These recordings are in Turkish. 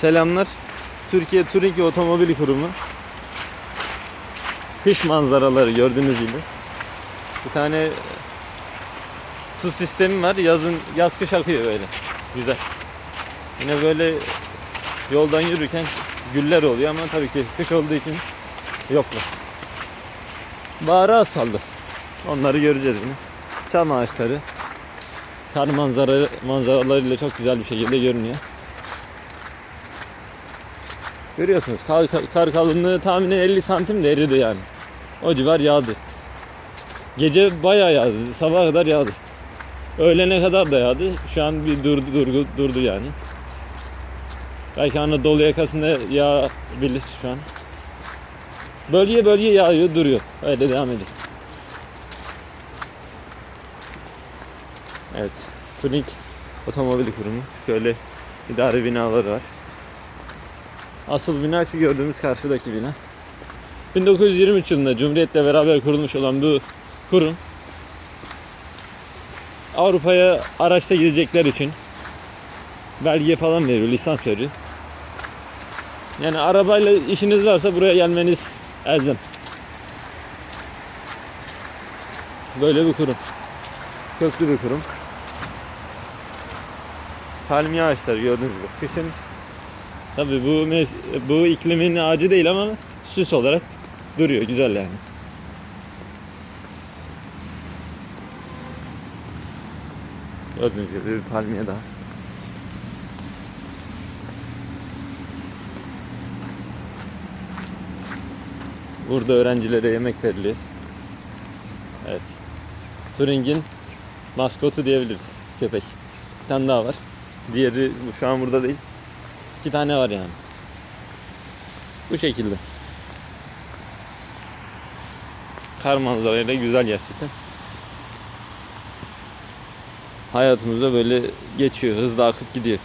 Selamlar. Türkiye Touring Otomobil Kurumu. Kış manzaraları gördüğünüz gibi. Bir tane su sistemi var. Yazın yaz kış akıyor böyle. Güzel. Yine böyle yoldan yürürken güller oluyor ama tabii ki kış olduğu için yoklar. Baharı az kaldı. Onları göreceğiz yine. Çam ağaçları. Kar manzara, manzaralarıyla çok güzel bir şekilde görünüyor. Görüyorsunuz kar, kar kalınlığı tahminen 50 santim de eridi yani. O civar yağdı. Gece bayağı yağdı. Sabaha kadar yağdı. Öğlene kadar da yağdı. Şu an bir durdu, durdu, durdu yani. Belki Anadolu yakasında yağabilir şu an. Bölge bölge yağıyor duruyor. Öyle devam ediyor. Evet. Turing Otomobil Kurumu. Şöyle idare binaları var. Asıl bina şu gördüğümüz karşıdaki bina. 1923 yılında Cumhuriyet'le beraber kurulmuş olan bu kurum Avrupa'ya araçta gidecekler için belge falan veriyor, lisans veriyor. Yani arabayla işiniz varsa buraya gelmeniz elzem. Böyle bir kurum. Köklü bir kurum. Palmiye ağaçları gördüğünüz gibi. Kışın tabi bu bu iklimin ağacı değil ama süs olarak duruyor güzel yani. Gördüğünüz gibi bir palmiye daha. Burada öğrencilere yemek veriliyor. Evet. Turing'in maskotu diyebiliriz. Köpek. Bir tane daha var. Diğeri şu an burada değil. İki tane var yani. Bu şekilde. Kar manzarayla güzel gerçekten. Hayatımızda böyle geçiyor. Hızla akıp gidiyor.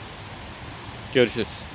Görüşürüz.